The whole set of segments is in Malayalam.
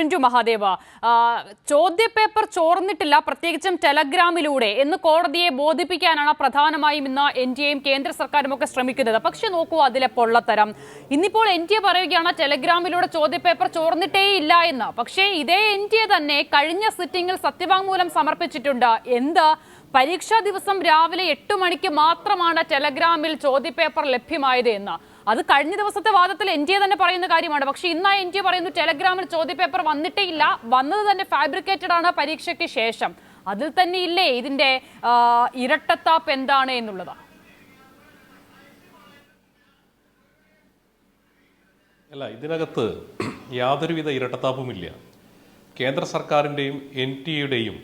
പ്രിന്റു മഹാദേവ. ചോദ്യപേപ്പർ ചോർന്നിട്ടില്ല പ്രത്യേകിച്ചും ടെലഗ്രാമിലൂടെ എന്ന് കോടതിയെ ബോധിപ്പിക്കാനാണ് പ്രധാനമായും ഇന്ന് എൻ ഡി എയും കേന്ദ്ര സർക്കാരും ഒക്കെ ശ്രമിക്കുന്നത്. പക്ഷെ നോക്കൂ അതിലെ പൊള്ളത്തരം ഇന്നിപ്പോൾ എൻ ഡി എ പറയുകയാണ് ടെലഗ്രാമിലൂടെ ചോദ്യപേപ്പർ ചോർന്നിട്ടേ ഇല്ല എന്ന്. പക്ഷേ ഇതേ എൻ ഡി എ തന്നെ കഴിഞ്ഞ സിറ്റിംഗിൽ സത്യവാങ്മൂലം സമർപ്പിച്ചിട്ടുണ്ട്. എന്ത്? പരീക്ഷാ ദിവസം രാവിലെ എട്ട് മണിക്ക് മാത്രമാണ് ടെലഗ്രാമിൽ ചോദ്യപേപ്പർ ലഭ്യമായത് എന്ന്. അത് കഴിഞ്ഞ ദിവസത്തെ വാദത്തിൽ എൻ ഡി എ തന്നെ പറയുന്ന കാര്യമാണ്. പക്ഷെ ഇന്ന് എൻ ഡി എ പറയുന്നു ടെലഗ്രാമിൽ ചോദ്യപേപ്പർ വന്നിട്ടേ ഇല്ല വന്നത് തന്നെ ഫാബ്രിക്കേറ്റഡ് ആണ് പരീക്ഷയ്ക്ക് ശേഷം. അതിൽ തന്നെ ഇല്ലേ ഇതിന്റെ ഇരട്ടത്താപ്പ് എന്താണ് എന്നുള്ളത്? അല്ല ഇതിനകത്ത് യാതൊരുവിധ ഇരട്ടത്താപ്പുമില്ല. കേന്ദ്ര സർക്കാരിന്റെയും എൻ ടി യുടെയും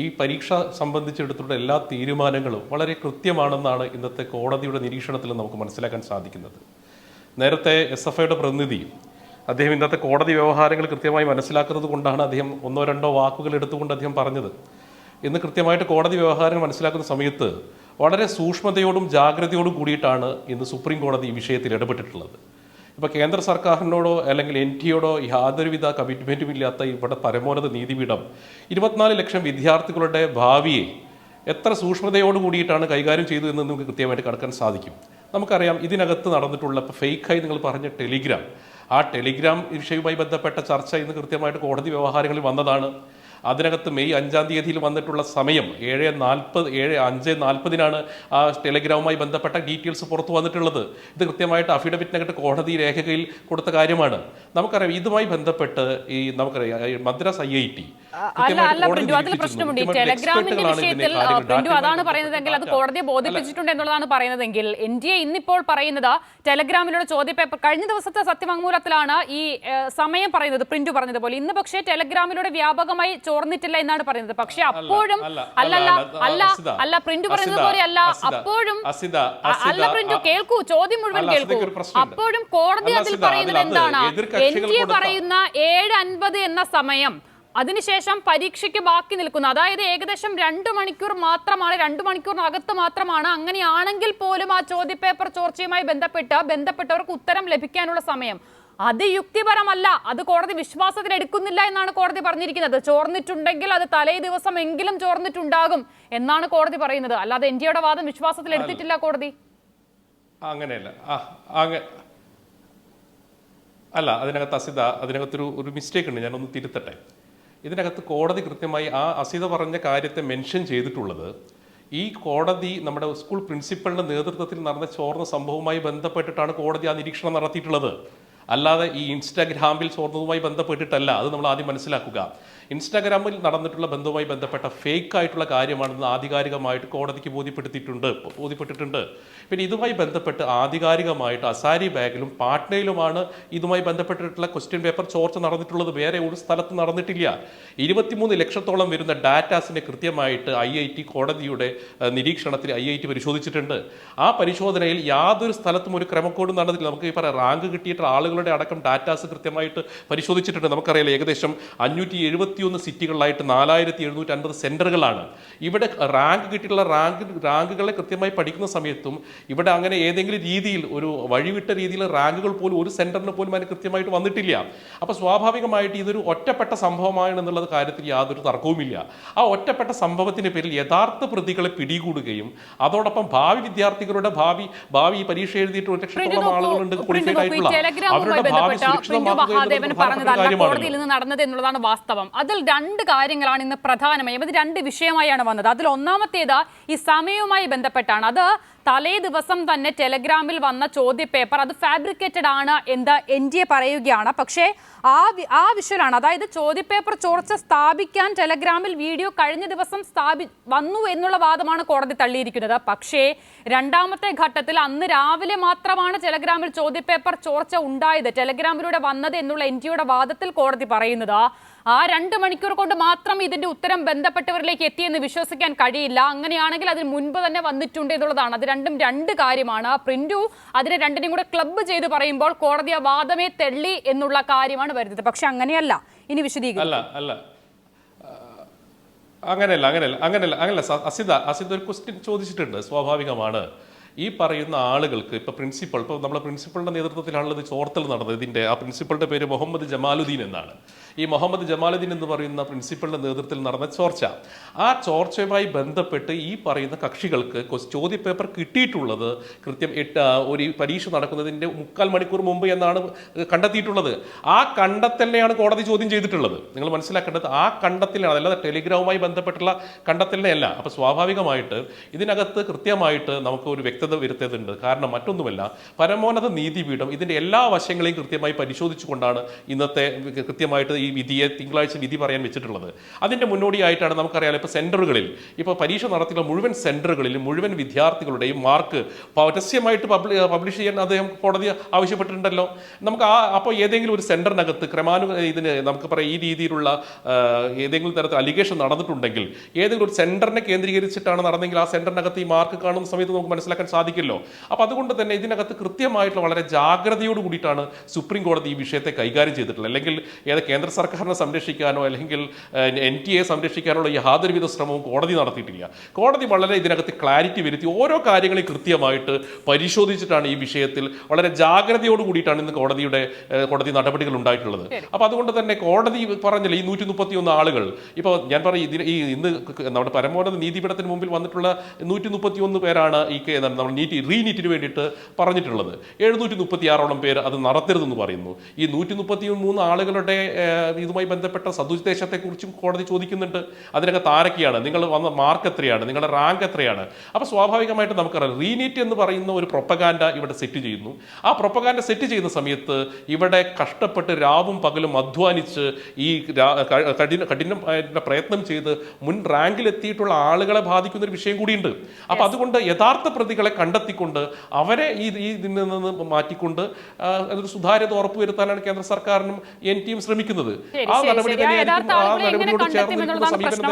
ഈ പരീക്ഷ സംബന്ധിച്ചെടുത്തുള്ള എല്ലാ തീരുമാനങ്ങളും വളരെ കൃത്യമാണെന്നാണ് ഇന്നത്തെ കോടതിയുടെ നിരീക്ഷണത്തിൽ നമുക്ക് മനസ്സിലാക്കാൻ സാധിക്കുന്നത്. നേരത്തെ എസ് എഫ് ഐയുടെ പ്രതിനിധി അദ്ദേഹം ഇന്നത്തെ കോടതി വ്യവഹാരങ്ങൾ കൃത്യമായി മനസ്സിലാക്കുന്നത് കൊണ്ടാണ് അദ്ദേഹം ഒന്നോ രണ്ടോ വാക്കുകൾ എടുത്തുകൊണ്ട് അദ്ദേഹം പറഞ്ഞത്. ഇന്ന് കൃത്യമായിട്ട് കോടതി വ്യവഹാരങ്ങൾ മനസ്സിലാക്കുന്ന സമയത്ത് വളരെ സൂക്ഷ്മതയോടും ജാഗ്രതയോടും കൂടിയിട്ടാണ് ഇന്ന് സുപ്രീം കോടതി ഈ വിഷയത്തിൽ ഇടപെട്ടിട്ടുള്ളത്. ഇപ്പോൾ കേന്ദ്ര സർക്കാരിനോടോ അല്ലെങ്കിൽ എൻ ടിയോടോ യാതൊരുവിധ കമ്മിറ്റ്മെന്റും ഇല്ലാത്ത ഇവിടെ പരമോന്നത നീതിപീഠം ഇരുപത്തിനാല് ലക്ഷം വിദ്യാർത്ഥികളുടെ ഭാവിയെ എത്ര സൂക്ഷ്മതയോട് കൂടിയിട്ടാണ് കൈകാര്യം ചെയ്തു എന്ന് നമുക്ക് കൃത്യമായിട്ട് കടക്കാൻ സാധിക്കും. നമുക്കറിയാം ഇതിനകത്ത് നടന്നിട്ടുള്ള ഇപ്പോൾ ഫേക്കായി നിങ്ങൾ പറഞ്ഞ ടെലിഗ്രാം. ആ ടെലിഗ്രാം വിഷയവുമായി ബന്ധപ്പെട്ട ചർച്ച ഇന്ന് കൃത്യമായിട്ട് കോടതി വ്യവഹാരങ്ങളിൽ വന്നതാണ്. അതിനകത്ത് മെയ് അഞ്ചാം തീയതിയിൽ വന്നിട്ടുള്ള സമയം ഏഴ് നാൽപ്പത് ഏഴ് അഞ്ച് നാൽപ്പതിനാണ് ആ ടെലിഗ്രാമുമായി ബന്ധപ്പെട്ട ഡീറ്റെയിൽസ് പുറത്തു വന്നിട്ടുള്ളത്. ഇത് കൃത്യമായിട്ട് അഫിഡവിറ്റിനകത്ത് കോടതി രേഖയിൽ കൊടുത്ത കാര്യമാണ്. നമുക്കറിയാം ഇതുമായി ബന്ധപ്പെട്ട് ഈ നമുക്കറിയാം മദ്രാസ് ഐ ഐ ടി അല്ല അല്ല പ്രിന്റു അതിൽ പ്രശ്നമുണ്ട്. ഈ ടെലഗ്രാമിന്റെ വിഷയത്തിൽ പ്രിന്റു അതാണ് പറയുന്നതെങ്കിൽ അത് കോടതിയെ ബോധിപ്പിച്ചിട്ടുണ്ട് എന്നുള്ളതാണ് പറയുന്നതെങ്കിൽ എൻ ഡി എ ഇന്നിപ്പോൾ പറയുന്നത് ടെലഗ്രാമിലൂടെ ചോദ്യപേപ്പർ കഴിഞ്ഞ ദിവസത്തെ സത്യവാങ്മൂലത്തിലാണ് ഈ സമയം പറയുന്നത് പ്രിന്റു പറഞ്ഞതുപോലെ. ഇന്ന് പക്ഷേ ടെലഗ്രാമിലൂടെ വ്യാപകമായി ചോർന്നിട്ടില്ല എന്നാണ് പറയുന്നത്. പക്ഷെ അപ്പോഴും അല്ലല്ല അല്ല, അല്ല പ്രിന്റു പറയുന്നത് പോലെ അല്ല അപ്പോഴും അല്ല പ്രിന്റു കേൾക്കൂ ചോദ്യം മുഴുവൻ കേൾക്കൂ. അപ്പോഴും കോടതി അതിൽ പറയുന്നത് എന്താണ്? എൻ ഡി എ പറയുന്ന ഏഴ് അൻപത് എന്ന സമയം അതിനുശേഷം പരീക്ഷയ്ക്ക് ബാക്കി നിൽക്കുന്നു. അതായത് ഏകദേശം രണ്ട് മണിക്കൂർ മാത്രമാണ് രണ്ട് മണിക്കൂറിനകത്ത് മാത്രമാണ്. അങ്ങനെയാണെങ്കിൽ പോലും ആ ചോദ്യപേപ്പർ ചോർച്ചയുമായി ബന്ധപ്പെട്ട് ബന്ധപ്പെട്ടവർക്ക് ഉത്തരം ലഭിക്കാനുള്ള സമയം. അത് യുക്തിപരമല്ല. അത് കോടതി വിശ്വാസത്തിൽ എടുക്കുന്നില്ല എന്നാണ് കോടതി പറഞ്ഞിരിക്കുന്നത്. ചോർന്നിട്ടുണ്ടെങ്കിൽ അത് തലേ ദിവസം എങ്കിലും ചോർന്നിട്ടുണ്ടാകും എന്നാണ് കോടതി പറയുന്നത്. അല്ലാതെ എൻ വാദം വിശ്വാസത്തിൽ എടുത്തിട്ടില്ല കോടതി. അങ്ങനെയല്ല. അല്ല അതിനകത്ത് അസിത അതിനകത്തൊരു ഒരു മിസ്റ്റേക്ക് ഉണ്ട്. ഞാനൊന്ന് തിരുത്തട്ടെ. ഇതിനകത്ത് കോടതി കൃത്യമായി ആ അസിത പറഞ്ഞ കാര്യത്തെ മെൻഷൻ ചെയ്തിട്ടുള്ളത് ഈ കോടതി നമ്മുടെ സ്കൂൾ പ്രിൻസിപ്പലിന്റെ നേതൃത്വത്തിൽ നടന്ന ചോർന്ന സംഭവവുമായി ബന്ധപ്പെട്ടിട്ടാണ് കോടതി ആ നിരീക്ഷണം നടത്തിയിട്ടുള്ളത്. അല്ലാതെ ഈ ഇൻസ്റ്റാഗ്രാമിൽ ചോർന്നതുമായി ബന്ധപ്പെട്ടിട്ടല്ല. അത് നമ്മൾ ആദ്യം മനസ്സിലാക്കുക. ഇൻസ്റ്റാഗ്രാമിൽ നടന്നിട്ടുള്ള ബന്ധവുമായി ബന്ധപ്പെട്ട ഫേക്ക് ആയിട്ടുള്ള കാര്യമാണെന്ന് ആധികാരികമായിട്ട് കോടതിക്ക് ബോധ്യപ്പെടുത്തിയിട്ടുണ്ട് ബോധ്യപ്പെട്ടിട്ടുണ്ട്. പിന്നെ ഇതുമായി ബന്ധപ്പെട്ട് ആധികാരികമായിട്ട് അസാരി ബാഗിലും പാട്നയിലുമാണ് ഇതുമായി ബന്ധപ്പെട്ടിട്ടുള്ള ക്വസ്റ്റ്യൻ പേപ്പർ ചോർച്ച നടന്നിട്ടുള്ളത്. വേറെ ഒരു സ്ഥലത്ത് നടന്നിട്ടില്ല. ഇരുപത്തിമൂന്ന് ലക്ഷത്തോളം വരുന്ന ഡാറ്റാസിനെ കൃത്യമായിട്ട് ഐ ഐ ടി കോടതിയുടെ നിരീക്ഷണത്തിൽ ഐ ഐ ടി പരിശോധിച്ചിട്ടുണ്ട്. ആ പരിശോധനയിൽ യാതൊരു സ്ഥലത്തും ഒരു ക്രമക്കോടും നടന്നിട്ടില്ല. നമുക്ക് ഈ പറയാം റാങ്ക് കിട്ടിയിട്ടുള്ള ആളുകളുടെ അടക്കം ഡാറ്റാസ് കൃത്യമായിട്ട് പരിശോധിച്ചിട്ടുണ്ട്. നമുക്കറിയാം ഏകദേശം അഞ്ഞൂറ്റി എഴുപത്തിയൊന്ന് സിറ്റികളിലായിട്ട് നാലായിരത്തി എഴുന്നൂറ്റി അൻപത് സെന്ററുകളാണ് ഇവിടെ റാങ്ക് കിട്ടിയിട്ടുള്ള റാങ്ക് റാങ്കുകളെ കൃത്യമായി പഠിക്കുന്ന സമയത്തും ഇവിടെ അങ്ങനെ ഏതെങ്കിലും രീതിയിൽ ഒരു വഴിവിട്ട രീതിയിൽ റാങ്കുകൾ പോലും ഒരു സെന്ററിന് പോലും അതിന് കൃത്യമായിട്ട് വന്നിട്ടില്ല. അപ്പോൾ സ്വാഭാവികമായിട്ട് ഇതൊരു ഒറ്റപ്പെട്ട സംഭവമാണ് എന്നുള്ളത് കാര്യത്തിൽ യാതൊരു തർക്കവുമില്ല. ആ ഒറ്റപ്പെട്ട സംഭവത്തിന്റെ പേരിൽ യഥാർത്ഥ പ്രതികളെ പിടികൂടുകയും അതോടൊപ്പം ഭാവി വിദ്യാർത്ഥികളുടെ ഭാവി ഭാവി ഈ പരീക്ഷ എഴുതിയിട്ട് ഒരു ലക്ഷത്തോളം ആളുകളുണ്ട് ഈ ആയിട്ടുള്ള അവരുടെ ഭാവി സുരക്ഷിതമാക്കുക എന്നുള്ളത് കോടതിയിൽ നിന്ന് നടന്നത് എന്നുള്ളതാണ് വാസ്തവം. അതിൽ രണ്ട് കാര്യങ്ങളാണ് ഇന്ന് പ്രധാനമായും അത് രണ്ട് വിഷയമായാണ് വന്നത്. അതിൽ ഒന്നാമത്തേത് ഈ സമയവുമായി ബന്ധപ്പെട്ടാണ്. അത് തലേ ദിവസം തന്നെ ടെലഗ്രാമിൽ വന്ന ചോദ്യപേപ്പർ അത് ഫാബ്രിക്കേറ്റഡ് ആണ് എന്ന് എൻ ഡി എ പറയുകയാണ്. പക്ഷേ ആ ആ വിഷയമാണ് അതായത് ചോദ്യപേപ്പർ ചോർച്ച സ്ഥാപിക്കാൻ ടെലഗ്രാമിൽ വീഡിയോ കഴിഞ്ഞ ദിവസം സ്ഥാപി വന്നു എന്നുള്ള വാദമാണ് കോടതി തള്ളിയിരിക്കുന്നത്. പക്ഷേ രണ്ടാമത്തെ ഘട്ടത്തിൽ അന്ന് രാവിലെ മാത്രമാണ് ടെലഗ്രാമിൽ ചോദ്യപേപ്പർ ചോർച്ച ഉണ്ടായത് ടെലഗ്രാമിലൂടെ വന്നത് എന്നുള്ള എൻ ജിയുടെ വാദത്തിൽ കോടതി പറയുന്നത്. ആ രണ്ട് മണിക്കൂർ കൊണ്ട് മാത്രം ഇതിന്റെ ഉത്തരം ബന്ധപ്പെട്ടവരിലേക്ക് എത്തിയെന്ന് വിശ്വസിക്കാൻ കഴിയില്ല. അങ്ങനെയാണെങ്കിൽ അതിന് മുൻപ് തന്നെ വന്നിട്ടുണ്ട് എന്നുള്ളതാണ്. അത് രണ്ടും രണ്ട് കാര്യമാണ്. ആ പ്രിന്റു അതിനെ രണ്ടിനെയും കൂടെ ക്ലബ്ബ് ചെയ്ത് പറയുമ്പോൾ കോടതി ആ വാദമേ തെള്ളി എന്നുള്ള കാര്യമാണ് വരുന്നത്. പക്ഷെ അങ്ങനെയല്ല. ഇനി വിശദീകരിക്കും. അങ്ങനെയല്ല അങ്ങനെയല്ല അങ്ങനെയല്ല സ- അസിത അസിത ഒരു ക്വസ്റ്റ്യൻ ചോദിച്ചിട്ടുണ്ട്. സ്വാഭാവികമാണ്. ഈ പറയുന്ന ആളുകൾക്ക് ഇപ്പൊ പ്രിൻസിപ്പൾ ഇപ്പൊ നമ്മുടെ പ്രിൻസിപ്പളിന്റെ നേതൃത്വത്തിലാണല്ലോ ഇത് ചോർത്തൽ നടന്നത്. ഇതിന്റെ ആ പ്രിൻസിപ്പളുടെ പേര് മുഹമ്മദ് ജമാലുദ്ദീൻ എന്നാണ്. ഈ മുഹമ്മദ് ജമാലുദ്ദീൻ എന്ന് പറയുന്ന പ്രിൻസിപ്പളിന്റെ നേതൃത്വത്തിൽ നടന്ന ചോർച്ച. ആ ചോർച്ചയുമായി ബന്ധപ്പെട്ട് ഈ പറയുന്ന കക്ഷികൾക്ക് ചോദ്യ ചോദ്യപേപ്പർ കിട്ടിയിട്ടുള്ളത് കൃത്യം എട്ട് ഒരു പരീക്ഷ നടക്കുന്നതിന്റെ മുക്കാൽ മണിക്കൂർ മുമ്പ് എന്നാണ് കണ്ടെത്തിയിട്ടുള്ളത്. ആ കണ്ടെത്തലിനെയാണ് കോടതി ചോദ്യം ചെയ്തിട്ടുള്ളത്. നിങ്ങൾ മനസ്സിലാക്കേണ്ടത് ആ കണ്ടെത്തലാണ് അല്ലാതെ ടെലിഗ്രാമുമായി ബന്ധപ്പെട്ടുള്ള കണ്ടെത്തലിനെയല്ല. അപ്പോൾ സ്വാഭാവികമായിട്ട് ഇതിനകത്ത് കൃത്യമായിട്ട് നമുക്ക് ഒരു വ്യക്തത വരുത്തേണ്ടതുണ്ട് കാരണം മറ്റൊന്നുമല്ല പരമോന്നത നീതിപീഠം ഇതിന്റെ എല്ലാ വശങ്ങളെയും കൃത്യമായി പരിശോധിച്ചുകൊണ്ടാണ് ഇന്നത്തെ കൃത്യമായിട്ട് വിധിയെ തിങ്കളാഴ്ച വിധി പറയാൻ വെച്ചിട്ടുള്ളത്. അതിന്റെ മുന്നോടിയായിട്ടാണ് നമുക്കറിയാം ഇപ്പോൾ സെന്ററുകളിൽ ഇപ്പോൾ പരീക്ഷ നടത്തിയുള്ള മുഴുവൻ സെന്ററുകളിലും മുഴുവൻ വിദ്യാർത്ഥികളുടെയും മാർക്ക് പരസ്യമായിട്ട് പബ്ലി പബ്ലിഷ് ചെയ്യാൻ അദ്ദേഹം കോടതി ആവശ്യപ്പെട്ടിട്ടുണ്ടല്ലോ. നമുക്ക് ആ അപ്പോൾ ഏതെങ്കിലും ഒരു സെന്ററിനകത്ത് ക്രമാനു ഇതിന് നമുക്ക് പറയാം ഈ രീതിയിലുള്ള ഏതെങ്കിലും തരത്തിൽ അലിഗേഷൻ നടന്നിട്ടുണ്ടെങ്കിൽ ഏതെങ്കിലും ഒരു സെന്ററിനെ കേന്ദ്രീകരിച്ചിട്ടാണ് നടന്നെങ്കിൽ ആ സെന്ററിനകത്ത് ഈ മാർക്ക് കാണുന്ന സമയത്ത് നമുക്ക് മനസ്സിലാക്കാൻ സാധിക്കില്ലോ അപ്പോൾ അതുകൊണ്ട് തന്നെ ഇതിനകത്ത് കൃത്യമായിട്ടുള്ള വളരെ ജാഗ്രതയോട് കൂടിയിട്ടാണ് സുപ്രീം കോടതി ഈ വിഷയത്തെ കൈകാര്യം ചെയ്തിട്ടുള്ളത്. അല്ലെങ്കിൽ ഏത് കേന്ദ്ര സർക്കാരിനെ സംരക്ഷിക്കാനോ അല്ലെങ്കിൽ എൻ ടി എ സംരക്ഷിക്കാനുള്ള യാതൊരുവിധ ശ്രമവും കോടതി നടത്തിയിട്ടില്ല. കോടതി വളരെ ഇതിനകത്ത് ക്ലാരിറ്റി വരുത്തി ഓരോ കാര്യങ്ങളെയും കൃത്യമായിട്ട് പരിശോധിച്ചിട്ടാണ് ഈ വിഷയത്തിൽ വളരെ ജാഗ്രതയോട് കൂടിയിട്ടാണ് ഇന്ന് കോടതിയുടെ കോടതി നടപടികൾ ഉണ്ടായിട്ടുള്ളത്. അപ്പോൾ അതുകൊണ്ട് തന്നെ കോടതി പറഞ്ഞില്ല ഈ നൂറ്റി മുപ്പത്തി ഒന്ന് ആളുകൾ ഇപ്പോൾ ഞാൻ പറയും ഇതിന് ഈ ഇന്ന് നമ്മുടെ പരമോന്നത നീതിപീഠത്തിന് മുമ്പിൽ വന്നിട്ടുള്ള നൂറ്റി മുപ്പത്തി ഒന്ന് പേരാണ് ഈ നമ്മൾ നീറ്റ് റീനീറ്റിന് വേണ്ടിയിട്ട് പറഞ്ഞിട്ടുള്ളത്. എഴുന്നൂറ്റി മുപ്പത്തി ആറോളം പേര് അത് നടത്തരുതെന്ന് പറയുന്നു. ഈ നൂറ്റി മുപ്പത്തി മൂന്ന് ആളുകളുടെ ഇതുമായി ബന്ധപ്പെട്ട സദുദ്ദേശത്തെക്കുറിച്ചും കോടതി ചോദിക്കുന്നുണ്ട്. അതിനകത്ത് ആരൊക്കെയാണ്? നിങ്ങൾ വന്ന മാർക്ക് എത്രയാണ്? നിങ്ങളുടെ റാങ്ക് എത്രയാണ്? അപ്പോൾ സ്വാഭാവികമായിട്ട് നമുക്കറിയാം. റീനീറ്റ് എന്ന് പറയുന്ന ഒരു പ്രൊപ്പഗാൻഡ ഇവിടെ സെറ്റ് ചെയ്യുന്നു. ആ പ്രൊപ്പഗാൻഡ സെറ്റ് ചെയ്യുന്ന സമയത്ത് ഇവിടെ കഷ്ടപ്പെട്ട് രാവും പകലും അധ്വാനിച്ച് ഈ കഠിന കഠിന കഠിനമായ പ്രയത്നം ചെയ്ത് മുൻ റാങ്കിലെത്തിയിട്ടുള്ള ആളുകളെ ബാധിക്കുന്ന ഒരു വിഷയം കൂടിയുണ്ട്. അപ്പോൾ അതുകൊണ്ട് യഥാർത്ഥ പ്രതികളെ കണ്ടെത്തിക്കൊണ്ട് അവരെ ഈ ഇതിൽ നിന്ന് മാറ്റിക്കൊണ്ട് അതൊരു സുതാര്യത ഉറപ്പുവരുത്താനാണ് കേന്ദ്ര സർക്കാരിനും എൻ ടിയും ശ്രമിക്കുന്നത്. ശരി, ആ നടപടി തന്നെയായിരിക്കും ആ നടപടിയോട് ചേർന്ന് നിൽക്കുന്ന സമീപനം